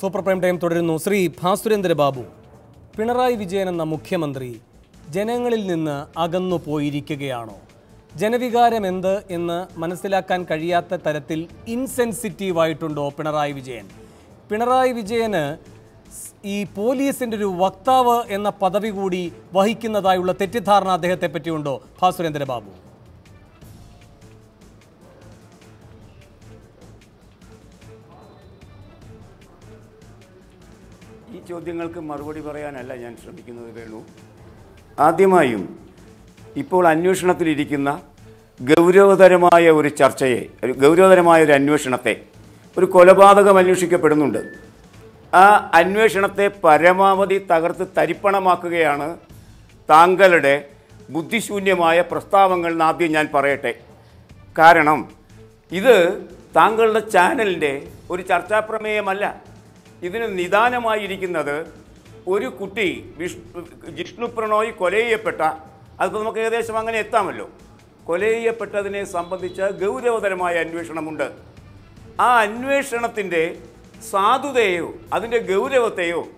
Super prime time തുടരുന്നു. ശ്രീ ഭാസുരേന്ദ്ര ബാബു പിണറായി വിജയൻ എന്ന മുഖ്യമന്ത്രി ജനങ്ങളിൽ നിന്ന് അകന്നു പോയിരിക്കുകയാണോ? ജനവികാരം എന്ത് എന്ന് മനസ്സിലാക്കാൻ കഴിയാത്ത തരത്തിൽ ഇൻസെൻസിറ്റീവായിട്ടുണ്ടോ പിണറായി വിജയൻ? പിണറായി വിജയന് ഈ പോലീസിന്റെ ഒരു വക്താവ് എന്ന പദവി കൂടി വഹിക്കുന്നതായുള്ള തെറ്റിദ്ധാരണ അദ്ദേഹത്തെ പറ്റിയുണ്ടോ? ഭാസുരേന്ദ്ര ബാബു. ഈ ചോദ്യങ്ങൾക്ക് മറുപടി പറയാനല്ല ഞാൻ ശ്രമിക്കുന്നത് വേണു ആദ്യമായും ഇപ്പോൾ അന്വേഷണത്തിലിരിക്കുന്ന ഗൗരവതരമായ ഒരു ചർച്ചയെ ഒരു ഗൗരവതരമായ ഒരു അന്വേഷണത്തെ ഒരു കൊലപാതകം അന്വേഷിക്കപ്പെടുന്നുണ്ട്. ആ അന്വേഷണത്തെ പരമാവധി തകർത്ത് തരിപ്പണമാക്കുകയാണ് താങ്കളുടെ ബുദ്ധിശൂന്യമായ പ്രസ്താവങ്ങൾ ആദ്യം ഞാൻ പറയട്ടെ. കാരണം ഇത് താങ്കളുടെ ചാനലിന്റെ ഒരു ചർച്ചാ പ്രമേയമല്ല ഇതിന് നിദാനമായിരിക്കുന്നത് ഒരു കുട്ടി വിഷ് ജിഷ്ണു പ്രണോയ് കൊല ചെയ്യപ്പെട്ട അതിപ്പോൾ നമുക്ക് ഏകദേശം അങ്ങനെ എത്താമല്ലോ. കൊല ചെയ്യപ്പെട്ടതിനെ സംബന്ധിച്ച ഗൗരവതരമായ അന്വേഷണമുണ്ട്. ആ അന്വേഷണത്തിന്റെ സാധുതയോ അതിന്റെ ഗൗരവത്തെയോ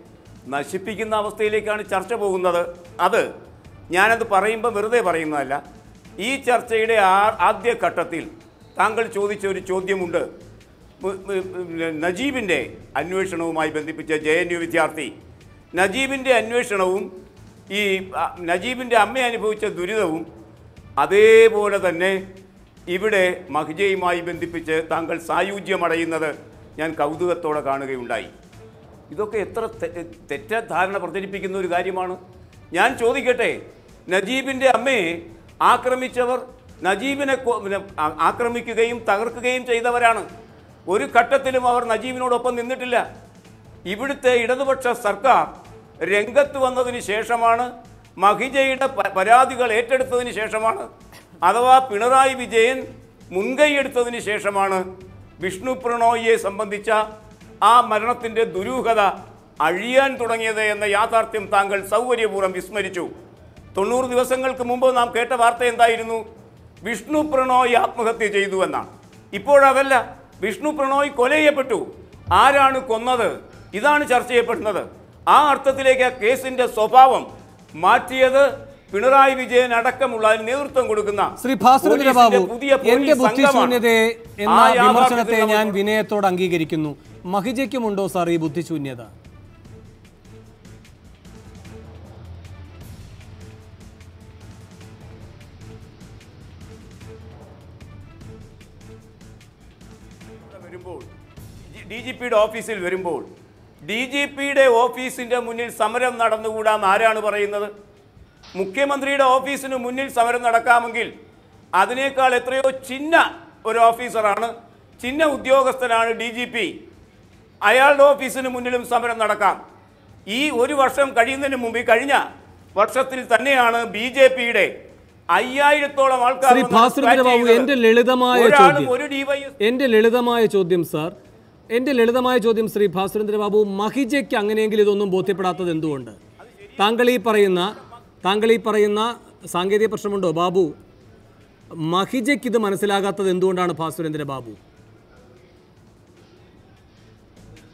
നശിപ്പിക്കുന്ന അവസ്ഥയിലേക്കാണ് ചർച്ച പോകുന്നത്. അത് ഞാനത് പറയുമ്പോൾ വെറുതെ പറയുന്നതല്ല. ഈ ചർച്ചയുടെ ആദ്യ ഘട്ടത്തിൽ താങ്കൾ ചോദിച്ച ഒരു ചോദ്യമുണ്ട്. നജീബിന്റെ അന്വേഷണവുമായി ബന്ധിപ്പിച്ച ജെ എൻ യു വിദ്യാർത്ഥി. നജീബിന്റെ അന്വേഷണവും ഈ നജീബിന്റെ അമ്മ അനുഭവിച്ച ദുരിതവും അതേപോലെ തന്നെ ഇവിടെ മഹിജയുമായി ബന്ധിപ്പിച്ച് താങ്കൾ സായുജ്യമടയുന്നത് ഞാൻ കൗതുകത്തോടെ കാണുകയുണ്ടായി. ഇതൊക്കെ എത്ര തെറ്റധാരണ പ്രചരിപ്പിക്കുന്ന ഒരു കാര്യമാണ്. ഞാൻ ചോദിക്കട്ടെ നജീബിന്റെ അമ്മയെ ആക്രമിച്ചവർ നജീബിനെ ആക്രമിക്കുകയും തകർക്കുകയും ചെയ്തവരാണ്. ഒരു ഘട്ടത്തിലും അവർ നജീബിനോടൊപ്പം നിന്നിട്ടില്ല. ഇവിടുത്തെ ഇടതുപക്ഷ സർക്കാർ രംഗത്ത് വന്നതിന് ശേഷമാണ് മഹിജയുടെ പരാതികൾ ഏറ്റെടുത്തതിന് ശേഷമാണ് അഥവാ പിണറായി വിജയൻ മുൻകൈയെടുത്തതിന് ശേഷമാണ് വിഷ്ണു പ്രണോയിയെ സംബന്ധിച്ച ആ മരണത്തിന്റെ ദുരൂഹത അഴിയാൻ തുടങ്ങിയത് എന്ന യാഥാർത്ഥ്യം താങ്കൾ സൗകര്യപൂർവം വിസ്മരിച്ചു. തൊണ്ണൂറ് ദിവസങ്ങൾക്ക് മുമ്പ് നാം കേട്ട വാർത്ത എന്തായിരുന്നു? വിഷ്ണു പ്രണോയ് ആത്മഹത്യ ചെയ്തു എന്നാണ്. ഇപ്പോഴതല്ല വിഷ്ണു പ്രണോയ് കൊല ചെയ്യപ്പെട്ടു ആരാണ് കൊന്നത്? ഇതാണ് ചർച്ച ചെയ്യപ്പെടുന്നത്. ആ അർത്ഥത്തിലേക്ക് ആ കേസിന്റെ സ്വഭാവം മാറ്റിയത് പിണറായി വിജയൻ അടക്കമുള്ള അതിന് നേതൃത്വം കൊടുക്കുന്ന ശ്രീ ഭാസ്കരൻ പുതിയ എന്റെ. ബുദ്ധിശൂന്യതയെ എന്ന വിമർശനത്തെ ഞാൻ വിനയത്തോട് അംഗീകരിക്കുന്നു. മഹിജയ്ക്കുമുണ്ടോ സാർ ഈ ബുദ്ധിശൂന്യത വരുമ്പോൾ ഡി ജി പിയുടെ ഓഫീസിൽ വരുമ്പോൾ ഡി ജി പിയുടെ ഓഫീസിന്റെ മുന്നിൽ സമരം നടന്നുകൂടാന്ന് ആരാണ് പറയുന്നത്? മുഖ്യമന്ത്രിയുടെ ഓഫീസിന് മുന്നിൽ സമരം നടക്കാമെങ്കിൽ അതിനേക്കാൾ എത്രയോ ചിന്ന ഒരു ഓഫീസറാണ് ചിന്ന ഉദ്യോഗസ്ഥനാണ് ഡി ജി പി. അയാളുടെ ഓഫീസിന് മുന്നിലും സമരം നടക്കാം. ഈ ഒരു വർഷം കഴിയുന്നതിന് മുമ്പ് കഴിഞ്ഞ വർഷത്തിൽ തന്നെയാണ് ബി ജെ പിയുടെ അയ്യായിരത്തോളം ആൾക്കാർ എന്റെ ലളിതമായ ചോദ്യം. എന്റെ ലളിതമായ ചോദ്യം സാർ. എന്റെ ലളിതമായ ചോദ്യം ശ്രീ ഭാസുരേന്ദ്രബാബു മഹിജയ്ക്ക് അങ്ങനെയെങ്കിലും ഇതൊന്നും ബോധ്യപ്പെടാത്തത് എന്തുകൊണ്ട്? താങ്കൾ ഈ പറയുന്ന താങ്കൾ ഈ പറയുന്ന സാങ്കേതിക പ്രശ്നമുണ്ടോ ബാബു? മഹിജയ്ക്ക് ഇത് മനസ്സിലാകാത്തത് എന്തുകൊണ്ടാണ് ഭാസുരേന്ദ്ര ബാബു?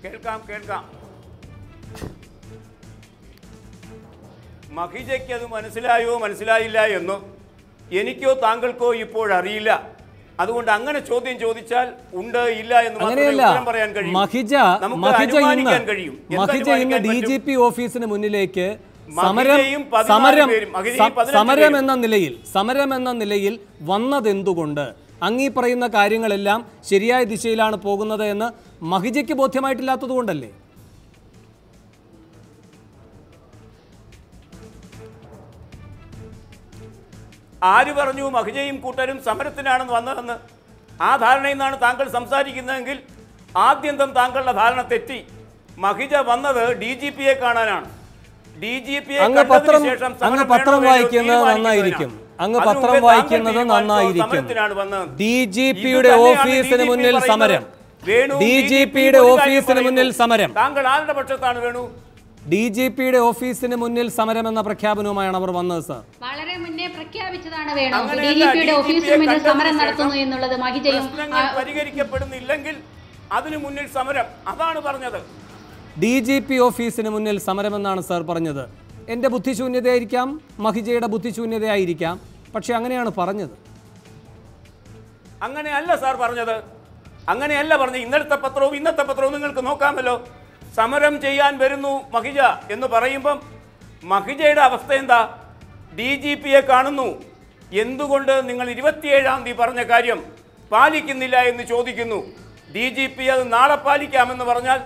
കേൾക്കാം കേൾക്കാം. മഹിജയ്ക്ക് അത് മനസ്സിലായോ മനസ്സിലായില്ല എന്നോ എനിക്കോ താങ്കൾക്കോ ഇപ്പോഴറിയില്ല അതുകൊണ്ട് അങ്ങനെ ചോദ്യം ചോദിച്ചാൽ ഉണ്ട് ഇല്ല എന്ന് ഉത്തരം പറയാൻ കഴിയും. മഹിജ മഹിജ ഇന്ന് ഡി? ജി പി ഓഫീസിന് മുന്നിലേക്ക് സമരം സമരം സമരം എന്ന നിലയിൽ സമരം എന്ന നിലയിൽ വന്നതെന്തുകൊണ്ട്? അങ്ങീ പറയുന്ന കാര്യങ്ങളെല്ലാം ശരിയായ ദിശയിലാണ് പോകുന്നത് എന്ന് മഹിജയ്ക്ക് ബോധ്യമായിട്ടില്ലാത്തത് കൊണ്ടല്ലേ ആര് പറഞ്ഞു മഹിജയും കൂട്ടരും സമരത്തിനാണെന്ന് വന്നതെന്ന്? ആ ധാരണയിൽ നിന്നാണ് താങ്കൾ സംസാരിക്കുന്നതെങ്കിൽ ആദ്യന്തം താങ്കളുടെ ധാരണ തെറ്റി. മഹിജ വന്നത് ഡി ജി പിയെ കാണാനാണ്. അങ്ങ് പത്രം അങ്ങ് പത്രം വായിക്കുന്നത് നന്നായിരിക്കും. അങ്ങ് പത്രം വായിക്കുന്നത് നന്നായിരിക്കും. വന്നത്. ഡി ജി പിയുടെ ഓഫീസിന് മുന്നിൽ സമരം. വേണു ഡി ജി പിയുടെ ഓഫീസിന് മുന്നിൽ സമരം. താങ്കൾ ആരുടെ പക്ഷത്താണ് വേണു? ഡി ജി പിയുടെ ഓഫീസിന് മുന്നിൽ സമരം എന്ന പ്രഖ്യാപനവുമായാണ് അവർ വന്നത് സർ. വളരെ മുന്നേ പ്രഖ്യാപിച്ചതാണ് വേണം. ഡി ജി പിയുടെ ഓഫീസിന് മുന്നിൽ സമരം നടത്തുന്നു എന്നുള്ളത് മഹിജയും പരിഹരിക്കപ്പെടുന്നില്ലെങ്കിൽ അതിനു മുന്നിൽ സമരം. അതാണ് പറഞ്ഞത്. ഡി ജി പി ഓഫീസിന് മുന്നിൽ സമരമെന്നാണ് സാർ പറഞ്ഞത്. എന്റെ ബുദ്ധിശൂന്യതയായിരിക്കാം മഹിജയുടെ ബുദ്ധിശൂന്യതയായിരിക്കാം പക്ഷെ അങ്ങനെയാണ് പറഞ്ഞത്. അങ്ങനെയല്ല സാർ പറഞ്ഞത്. അങ്ങനെയല്ല പറഞ്ഞത്. ഇന്നലത്തെ പത്രവും ഇന്നത്തെ പത്രവും നിങ്ങൾക്ക് നോക്കാമല്ലോ. സമരം ചെയ്യാൻ വരുന്നു മഹിജ എന്ന് പറയുമ്പം മഹിജയുടെ അവസ്ഥ എന്താ? ഡി ജി പിയെ കാണുന്നു. എന്തുകൊണ്ട് നിങ്ങൾ ഇരുപത്തിയേഴാം തീയതി പറഞ്ഞ കാര്യം പാലിക്കുന്നില്ല എന്ന് ചോദിക്കുന്നു. ഡി ജി പി അത് നാളെ പാലിക്കാമെന്ന് പറഞ്ഞാൽ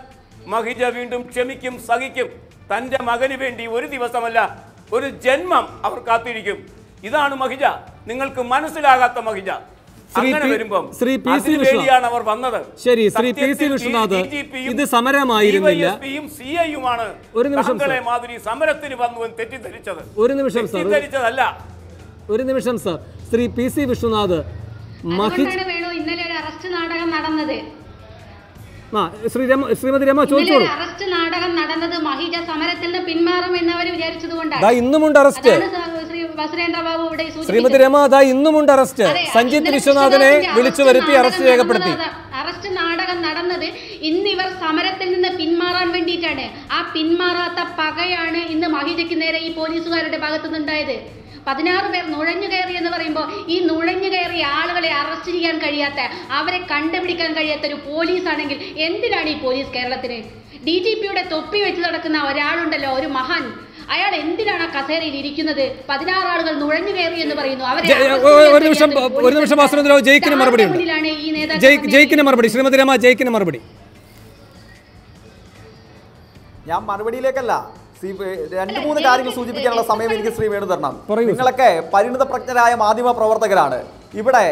മഹിജ വീണ്ടും ക്ഷമിക്കും സഹിക്കും. തന്റെ മകന് വേണ്ടി ഒരു ദിവസമല്ല ഒരു ജന്മം അവർ കാത്തിരിക്കും. ഇതാണ് മഹിജ. നിങ്ങൾക്ക് മനസ്സിലാകാത്ത മഹിജ. ശ്രീ അങ്ങനെ പി- സി വിശ്വനാഥ്. വേണ്ടിയാണ് അവർ വന്നത്. ശരി, ശ്രീ പി സി വിശ്വനാഥ്, ഇത് സമരമായിരുന്നില്ല. ഒരു നിമിഷം. മാതിരി സമരത്തിന് വന്നു തെറ്റിദ്ധരിച്ചത്. ഒരു നിമിഷം തെറ്റിദ്ധരിച്ചതല്ല. ഒരു നിമിഷം sir. Shri P C Vishwanath Mahija ഇന്നലെ ഒരു അറസ്റ്റ് നാടകം നടന്നത്. ആ ശ്രീ രമ ശ്രീമതി രമ ചോദിച്ചോളൂ. അറസ്റ്റ് നാടകം നടന്നത് മഹിജ സമരത്തിൽ നിന്ന് പിന്മാറും എന്ന് അവർ വിചാരിച്ചത് കൊണ്ടാണ് ദാ ഇന്നുമുണ്ട് അറസ്റ്റ് ശ്രീമതി രമ ദാ ഇന്നുമുണ്ട് അറസ്റ്റ്. സഞ്ജിത് വിശ്വനാഥനെ വിളിച്ചു വരുത്തി അറസ്റ്റ് രേഖപ്പെടുത്തി. അറസ്റ്റ് നാടകം നടന്നത് ഇന്ന് ഇവർ സമരത്തിൽ നിന്ന് പിന്മാറാൻ വേണ്ടിയിട്ടാണ്. ആ പിന്മാറാത്ത പകയാണ് ഇന്ന് മഹിജയ്ക്ക് നേരെ ഈ പോലീസുകാരുടെ ഭാഗത്തു നിന്നുണ്ടായത് പതിനാറ് പേർ നുഴഞ്ഞു കയറി എന്ന് പറയുമ്പോൾ ഈ നുഴഞ്ഞു കയറിയ ആളുകളെ അറസ്റ്റ് ചെയ്യാൻ കഴിയാത്ത അവരെ കണ്ടുപിടിക്കാൻ കഴിയാത്ത ഒരു പോലീസ് ആണെങ്കിൽ എന്തിനാണ് ഈ പോലീസ് കേരളത്തിന്? ഡി ജി പിയുടെ തൊപ്പി വെച്ച് നടക്കുന്ന ഒരാളുണ്ടല്ലോ ഒരു മഹാൻ. അയാൾ എന്തിനാണ് ആ കസേരയിൽ ഇരിക്കുന്നത്? പതിനാറ് ആളുകൾ നുഴഞ്ഞു കയറി എന്ന് പറയുന്നു. അവരെ ഒരു- നിമിഷം ഒരു നിമിഷം ജയിക്കിന് മറുപടി? ജയിക്കിന് മറുപടി. ശ്രീമതി രമ ജയിക്കിന് മറുപടി. ഞാൻ മറുപടിയിലേക്കല്ല. രണ്ട് മൂന്ന് കാര്യങ്ങൾ സൂചിപ്പിക്കാനുള്ള സമയം എനിക്ക് ശ്രീ വേണു തരണം നിങ്ങളൊക്കെ പരിണിത പ്രജ്ഞരായ മാധ്യമ പ്രവർത്തകരാണ്. ഇവിടെ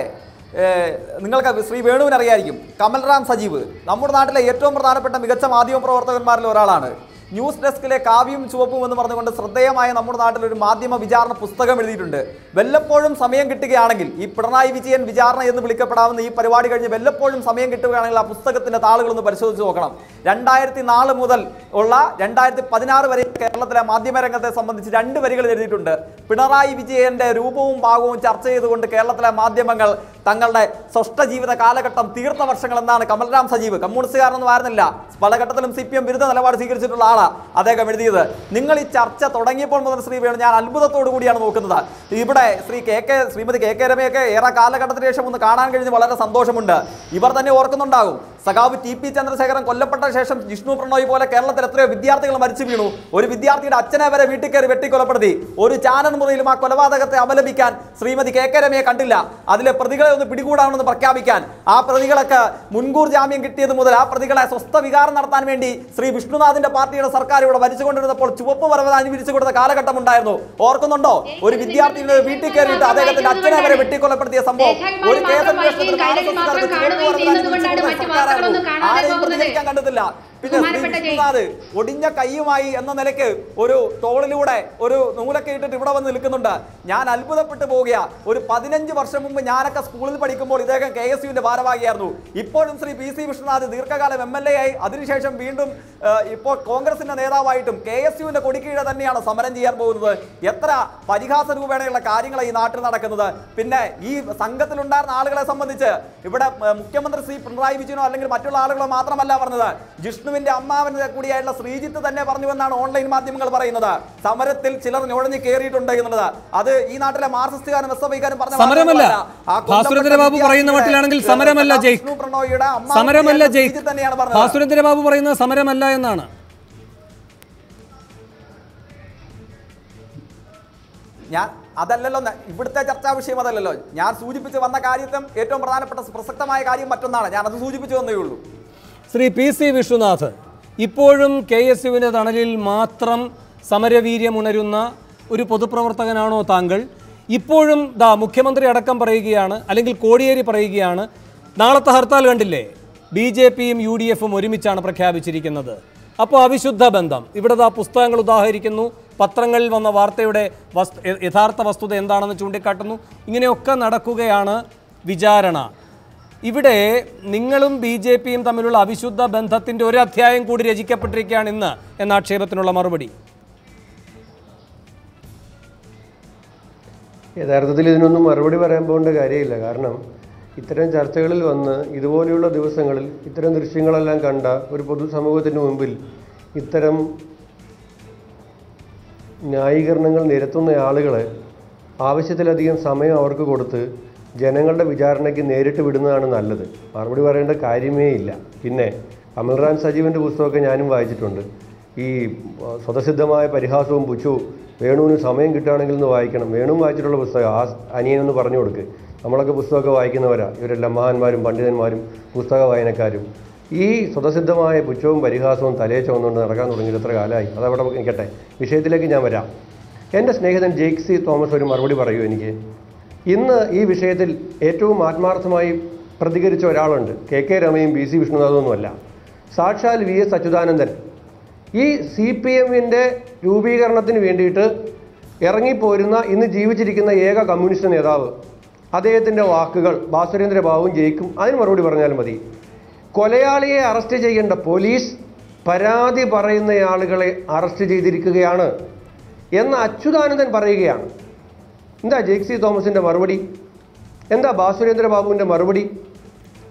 നിങ്ങൾക്ക് ശ്രീ വേണുവിനറിയായിരിക്കും കമൽറാം സജീവ് നമ്മുടെ നാട്ടിലെ ഏറ്റവും പ്രധാനപ്പെട്ട മികച്ച മാധ്യമ പ്രവർത്തകന്മാരിൽ ഒരാളാണ്. ന്യൂസ് ഡെസ്കിലെ കാവ്യം ചുവപ്പും എന്ന് പറഞ്ഞുകൊണ്ട് ശ്രദ്ധേയമായ നമ്മുടെ നാട്ടിൽ ഒരു മാധ്യമ വിചാരണ പുസ്തകം എഴുതിയിട്ടുണ്ട്. വല്ലപ്പോഴും സമയം കിട്ടുകയാണെങ്കിൽ ഈ പിണറായി വിജയൻ വിചാരണ എന്ന് വിളിക്കപ്പെടാവുന്ന ഈ പരിപാടി കഴിഞ്ഞ് വല്ലപ്പോഴും സമയം കിട്ടുകയാണെങ്കിൽ ആ പുസ്തകത്തിന്റെ താളുകളൊന്ന് പരിശോധിച്ച് നോക്കണം. രണ്ടായിരത്തി നാല് മുതൽ ഉള്ള രണ്ടായിരത്തി പതിനാറ് വരെ കേരളത്തിലെ മാധ്യമ രംഗത്തെ സംബന്ധിച്ച് രണ്ട് വരികൾ എഴുതിയിട്ടുണ്ട്. പിണറായി വിജയന്റെ രൂപവും ഭാഗവും ചർച്ച ചെയ്തുകൊണ്ട് കേരളത്തിലെ മാധ്യമങ്ങൾ തങ്ങളുടെ സ്വഷ്ട ജീവിത കാലഘട്ടം തീർത്ത വർഷങ്ങൾ എന്നാണ് കമൽറാം സജീവ്. കമ്മ്യൂണിസ്റ്റുകാരനൊന്നും ആയിരുന്നില്ല. പല ഘട്ടത്തിലും സി പി എം വിരുദ്ധ നിലപാട് സ്വീകരിച്ചിട്ടുള്ള ആളാണ് അദ്ദേഹം എഴുതിയത്. നിങ്ങൾ ഈ ചർച്ച തുടങ്ങിയപ്പോൾ മുതൽ ശ്രീ വേണു ഞാൻ അത്ഭുതത്തോടു കൂടിയാണ് നോക്കുന്നത്. ഇവിടെ Shri K K Shrimati K K രമയൊക്കെ ഏറെ കാലഘട്ടത്തിന് ശേഷം ഒന്ന് കാണാൻ കഴിഞ്ഞ് വളരെ സന്തോഷമുണ്ട്. ഇവർ തന്നെ ഓർക്കുന്നുണ്ടാകും. സഖാവ് ടി പി ചന്ദ്രശേഖരൻ കൊല്ലപ്പെട്ട ശേഷം ജിഷ്ണു പ്രണോയ് പോലെ കേരളത്തിൽ എത്രയോ വിദ്യാർത്ഥികൾ മരിച്ചു വീണു. ഒരു വിദ്യാർത്ഥിയുടെ അച്ഛനെ വരെ വീട്ടിൽ കയറി വെട്ടിക്കൊലപ്പെടുത്തി. ഒരു ചാനൽ മുറിയിലും ആ കൊലപാതകത്തെ അപലപിക്കാൻ ശ്രീമതി കെ കെ രമയെ കണ്ടില്ല. അതിലെ പ്രതികളെ ഒന്ന് പിടികൂടാമെന്ന് പ്രഖ്യാപിക്കാൻ. ആ പ്രതികളൊക്കെ മുൻകൂർ ജാമ്യം കിട്ടിയത് മുതൽ ആ പ്രതികളെ സ്വസ്ഥ വികാരം നടത്താൻ വേണ്ടി ശ്രീ വിഷ്ണുനാഥിന്റെ പാർട്ടിയുടെ സർക്കാർ ഇവിടെ വരിച്ചുകൊണ്ടിരുന്നപ്പോൾ ചുവപ്പ് പർവത അനുവദിച്ചു കൊടുത്ത കാലഘട്ടം ഉണ്ടായിരുന്നു ഓർക്കുന്നുണ്ടോ? ഒരു വിദ്യാർത്ഥിയുടെ വീട്ടിൽ കയറിയിട്ട് അദ്ദേഹത്തിന്റെ അച്ഛനെ വരെ വെട്ടിക്കൊലപ്പെടുത്തിയ സംഭവം. ഒരു കേസ് ആരെയും. പ്രതികരിക്കാൻ കണ്ടിട്ടില്ല പിന്നെ ഒടിഞ്ഞ കൈയുമായി എന്ന നിലയ്ക്ക് ഒരു തോളിലൂടെ ഒരു നൂലൊക്കെ ഇട്ടിട്ട് ഇവിടെ വന്ന് നിൽക്കുന്നുണ്ട്. ഞാൻ അത്ഭുതപ്പെട്ടു പോകുക. ഒരു പതിനഞ്ച് വർഷം മുമ്പ് ഞാനൊക്കെ സ്കൂളിൽ പഠിക്കുമ്പോൾ ഇദ്ദേഹം കെ എസ് യുവിന്റെ ഭാരവാഹിയായിരുന്നു. ഇപ്പോഴും ശ്രീ പി സി വിഷ്ണുനാഥ് ദീർഘകാലം എം എൽ എ ആയി. അതിനുശേഷം വീണ്ടും ഇപ്പോൾ കോൺഗ്രസിന്റെ നേതാവായിട്ടും കെ എസ് യുവിന്റെ കൊടിക്കീഴ തന്നെയാണ് സമരം ചെയ്യാൻ പോകുന്നത്. എത്ര പരിഹാസ രൂപേണയുള്ള കാര്യങ്ങൾ ഈ നാട്ടിൽ നടക്കുന്നത്. പിന്നെ ഈ സംഘത്തിലുണ്ടായിരുന്ന ആളുകളെ സംബന്ധിച്ച് ഇവിടെ മുഖ്യമന്ത്രി ശ്രീ പിണറായി വിജയനോ അല്ലെങ്കിൽ മറ്റുള്ള ആളുകളോ മാത്രമല്ല പറഞ്ഞത്. ജിഷ്ണുവിന്റെ അമ്മാവന്റെ കൂടിയായിട്ടുള്ള ശ്രീജിത്ത് തന്നെ പറഞ്ഞുവെന്നാണ് ഓൺലൈൻ മാധ്യമങ്ങൾ പറയുന്നത്. സമരത്തിൽ ചിലർ ഞൊഴഞ്ഞു കയറിയിട്ടുണ്ട് എന്നുള്ളത്. അത് ഈ നാട്ടിലെ മാർക്സിസ്റ്റുകാരും എസ് എഫ് ഐക്കാരും പറഞ്ഞ സമരമല്ല. ബാബു പറയുന്ന മട്ടിലാണെങ്കിൽ സമരമല്ല ജയ്. പ്രണോയിയുടെ സമരമല്ല ജയ്. ശ്രീജിത്ത് തന്നെയാണ് പറഞ്ഞത്. ഭാസുരേന്ദ്ര ബാബു പറയുന്നത് സമരമല്ല എന്നാണ്. ഞാൻ അതല്ലല്ലോ ഇവിടുത്തെ ചർച്ചാ വിഷയം അതല്ലല്ലോ. ഞാൻ സൂചിപ്പിച്ച് വന്ന കാര്യത്തും ഏറ്റവും പ്രധാനപ്പെട്ട പ്രസക്തമായ കാര്യം മറ്റൊന്നാണ്. ഞാൻ അത് സൂചിപ്പിച്ചു വന്നേ ഉള്ളൂ. ശ്രീ പി സി വിശ്വനാഥ് ഇപ്പോഴും കെ എസ് യുവിന്റെ തണലിൽ മാത്രം സമരവീര്യം ഉണരുന്ന ഒരു പൊതുപ്രവർത്തകനാണോ താങ്കൾ? ഇപ്പോഴും ദാ മുഖ്യമന്ത്രി അടക്കം പറയുകയാണ് അല്ലെങ്കിൽ കോടിയേരി പറയുകയാണ് നാളത്തെ ഹർത്താൽ കണ്ടില്ലേ? ബി ജെ പിയും യു ഡി എഫും ഒരുമിച്ചാണ് പ്രഖ്യാപിച്ചിരിക്കുന്നത്. അപ്പോൾ അവിശുദ്ധ ബന്ധം. ഇവിടെ ദാ പുസ്തകങ്ങൾ ഉദാഹരിക്കുന്നു പത്രങ്ങളിൽ വന്ന വാർത്തയുടെ യഥാർത്ഥ വസ്തുത എന്താണെന്ന് ചൂണ്ടിക്കാട്ടുന്നു. ഇങ്ങനെയൊക്കെ നടക്കുകയാണ് വിചാരണ. ഇവിടെ നിങ്ങളും ബി ജെ പിയും തമ്മിലുള്ള അവിശുദ്ധ ബന്ധത്തിന്റെ ഒരു അധ്യായം കൂടി രചിക്കപ്പെട്ടിരിക്കുകയാണ് ഇന്ന് എന്ന ആക്ഷേപത്തിനുള്ള മറുപടി. യഥാർത്ഥത്തിൽ ഇതിനൊന്നും മറുപടി പറയാൻ പോകേണ്ട കാര്യമില്ല. കാരണം ഇത്തരം ചർച്ചകളിൽ വന്ന് ഇതുപോലെയുള്ള ദിവസങ്ങളിൽ ഇത്തരം ദൃശ്യങ്ങളെല്ലാം കണ്ട ഒരു പൊതുസമൂഹത്തിന് മുമ്പിൽ ഇത്തരം ന്യായീകരണങ്ങൾ നിരത്തുന്ന ആളുകളെ ആവശ്യത്തിലധികം സമയം അവർക്ക് കൊടുത്ത് ജനങ്ങളുടെ വിചാരണയ്ക്ക് നേരിട്ട് വിടുന്നതാണ് നല്ലത്. മറുപടി പറയേണ്ട കാര്യമേ ഇല്ല. പിന്നെ കമൽറാൻ സജീവിന്റെ പുസ്തകമൊക്കെ ഞാനും വായിച്ചിട്ടുണ്ട്. ഈ സ്വതസിദ്ധമായ പരിഹാസവും പുച്ഛു വേണുവിന് സമയം കിട്ടുകയാണെങ്കിൽ ഒന്ന് വായിക്കണം. വേണുവും വായിച്ചിട്ടുള്ള പുസ്തകം ആ അനിയനൊന്ന് പറഞ്ഞു കൊടുക്ക്. നമ്മളൊക്കെ പുസ്തകമൊക്കെ വായിക്കുന്നവരാ. ഇവരെല്ലാം മഹാന്മാരും പണ്ഡിതന്മാരും പുസ്തക വായനക്കാരും. ഈ സ്വതസിദ്ധമായ പുച്ഛവും പരിഹാസവും തലയെ ചുവന്നുകൊണ്ട് നടക്കാൻ തുടങ്ങിയിട്ട് എത്ര കാലമായി. അതവിടെ നിൽക്കട്ടെ വിഷയത്തിലേക്ക് ഞാൻ വരാം. എന്റെ സ്നേഹിതൻ ജെയ്ക്സി തോമസ് ഒരു മറുപടി പറയൂ എനിക്ക്. ഇന്ന് ഈ വിഷയത്തിൽ ഏറ്റവും ആത്മാർത്ഥമായി പ്രതികരിച്ച ഒരാളുണ്ട് കെ കെ രമയും ബി സി വിഷ്ണുനാഥൊന്നുമല്ല സാക്ഷാൽ വി എസ് അച്യുതാനന്ദൻ. ഈ സി പി എമ്മിന്റെ രൂപീകരണത്തിന് വേണ്ടിയിട്ട് ഇറങ്ങിപ്പോരുന്ന ഇന്ന് ജീവിച്ചിരിക്കുന്ന ഏക കമ്മ്യൂണിസ്റ്റ് നേതാവ് അദ്ദേഹത്തിന്റെ വാക്കുകൾ ഭാസുരേന്ദ്ര ബാബുവും ജയിക്കും. അതിന് മറുപടി പറഞ്ഞാൽ മതി. കൊലയാളിയെ അറസ്റ്റ് ചെയ്യേണ്ട പോലീസ് പരാതി പറയുന്ന ആളുകളെ അറസ്റ്റ് ചെയ്തിരിക്കുകയാണ് എന്ന് അച്യുതാനന്ദൻ പറയുകയാണ്. എന്താ ജെയ്ക്സി തോമസിന്റെ മറുപടി? എന്താ ബാസുരേന്ദ്ര ബാബുവിന്റെ മറുപടി?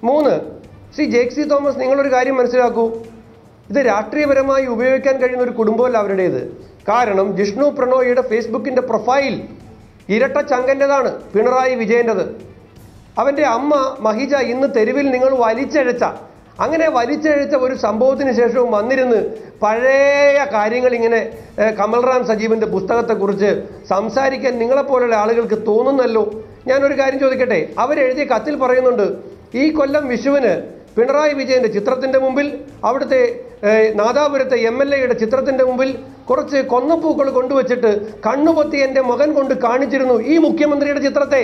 മൂന്ന് ശ്രീ സി തോമസ് നിങ്ങളൊരു കാര്യം മനസ്സിലാക്കൂ. ഇത് രാഷ്ട്രീയപരമായി ഉപയോഗിക്കാൻ കഴിയുന്ന ഒരു കുടുംബമല്ല അവരുടേത്. കാരണം ജിഷ്ണു പ്രണോയിയുടെ ഫേസ്ബുക്കിന്റെ പ്രൊഫൈൽ ഇരട്ട ചങ്കന്റെതാണ് പിണറായി വിജയന്റെത് അവന്റെ അമ്മ മഹിജ ഇന്ന് തെരുവിൽ നിങ്ങൾ വലിച്ചഴച്ച അങ്ങനെ വലിച്ചെഴുത്ത ഒരു സംഭവത്തിന് ശേഷവും വന്നിരുന്ന് പഴയ കാര്യങ്ങൾ ഇങ്ങനെ കമൽറാം സജീവിന്റെ പുസ്തകത്തെക്കുറിച്ച് സംസാരിക്കാൻ നിങ്ങളെപ്പോലുള്ള ആളുകൾക്ക് തോന്നുന്നല്ലോ. ഞാനൊരു കാര്യം ചോദിക്കട്ടെ? അവരെഴുതിയ കത്തിൽ പറയുന്നുണ്ട് ഈ കൊല്ലം വിഷുവിന് പിണറായി വിജയന്റെ ചിത്രത്തിന്റെ മുമ്പിൽ അവിടുത്തെ നാദാപുരത്തെ എം എൽ എയുടെ ചിത്രത്തിന്റെ മുമ്പിൽ കുറച്ച് കൊന്നപ്പൂക്കൾ കൊണ്ടുവച്ചിട്ട് കണ്ണുപൊത്തി എന്റെ മകൻ കൊണ്ട് കാണിച്ചിരുന്നു ഈ മുഖ്യമന്ത്രിയുടെ ചിത്രത്തെ.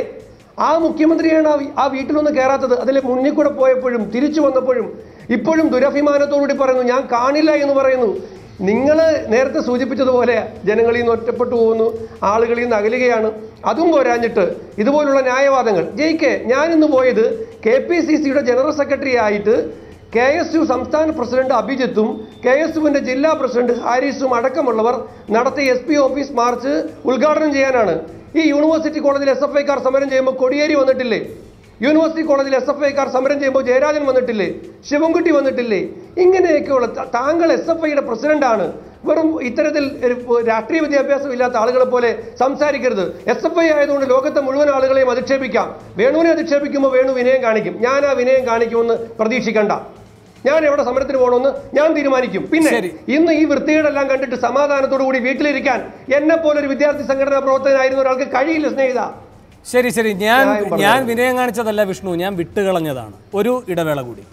ആ മുഖ്യമന്ത്രിയാണ് ആ വീട്ടിലൊന്ന് കയറാത്തത് അതിലെ മുന്നിൽ കൂടെ പോയപ്പോഴും തിരിച്ചു വന്നപ്പോഴും ഇപ്പോഴും ദുരഭിമാനത്തോടുകൂടി പറയുന്നു ഞാൻ കാണില്ല എന്ന് പറയുന്നു. നിങ്ങൾ നേരത്തെ സൂചിപ്പിച്ചതുപോലെ ജനങ്ങളിൽ നിന്ന് ഒറ്റപ്പെട്ടു പോകുന്നു ആളുകളിൽ നിന്ന് അകലുകയാണ്. അതും പോരാഞ്ഞിട്ട് ഇതുപോലുള്ള ന്യായവാദങ്ങൾ. ജയിക്കെ ഞാനിന്ന് പോയത് കെ പി സി സിയുടെ ജനറൽ സെക്രട്ടറി ആയിട്ട് കെ എസ് യു സംസ്ഥാന പ്രസിഡന്റ് അഭിജിത്തും കെ എസ് യുവിന്റെ ജില്ലാ പ്രസിഡന്റ് ഹാരിസും അടക്കമുള്ളവർ നടത്തിയ എസ് പി ഓഫീസ് മാർച്ച് ഉദ്ഘാടനം ചെയ്യാനാണ്. ഈ യൂണിവേഴ്സിറ്റി കോളേജിൽ എസ് എഫ് ഐക്കാർ സമരം ചെയ്യുമ്പോൾ കൊടിയേരി വന്നിട്ടില്ലേ? യൂണിവേഴ്സിറ്റി കോളേജിൽ എസ് എഫ് ഐക്കാർ സമരം ചെയ്യുമ്പോൾ ജയരാജൻ വന്നിട്ടില്ലേ? ശിവൻകുട്ടി വന്നിട്ടില്ലേ? ഇങ്ങനെയൊക്കെയുള്ള താങ്കൾ എസ് എഫ് ഐയുടെ പ്രസിഡന്റാണ് വെറും ഇത്തരത്തിൽ രാഷ്ട്രീയ വിദ്യാഭ്യാസം ഇല്ലാത്ത ആളുകളെ പോലെ സംസാരിക്കരുത്. എസ് എഫ് ഐ ആയതുകൊണ്ട് ലോകത്തെ മുഴുവൻ ആളുകളെയും അധിക്ഷേപിക്കാം. വേണുവിനെ അധിക്ഷേപിക്കുമ്പോൾ വേണു വിനയം കാണിക്കും. ഞാൻ ആ വിനയം കാണിക്കുമെന്ന് പ്രതീക്ഷിക്കണ്ട. ഞാൻ എവിടെ സമരത്തിന് പോകണമെന്ന് ഞാൻ തീരുമാനിക്കും. പിന്നെ. ഇന്ന് ഈ വൃത്തികേടെല്ലാം കണ്ടിട്ട് സമാധാനത്തോടു കൂടി വീട്ടിലിരിക്കാൻ എന്നെ പോലെ ഒരു വിദ്യാർത്ഥി സംഘടനാ പ്രവർത്തകനായിരുന്ന ഒരാൾക്ക് കഴിയില്ല സ്നേഹിത. ശരി ശരി. ഞാൻ ഞാൻ വിനയം കാണിച്ചതല്ല വിഷ്ണു ഞാൻ വിട്ടുകളഞ്ഞതാണ്. ഒരു ഇടവേള കൂടി.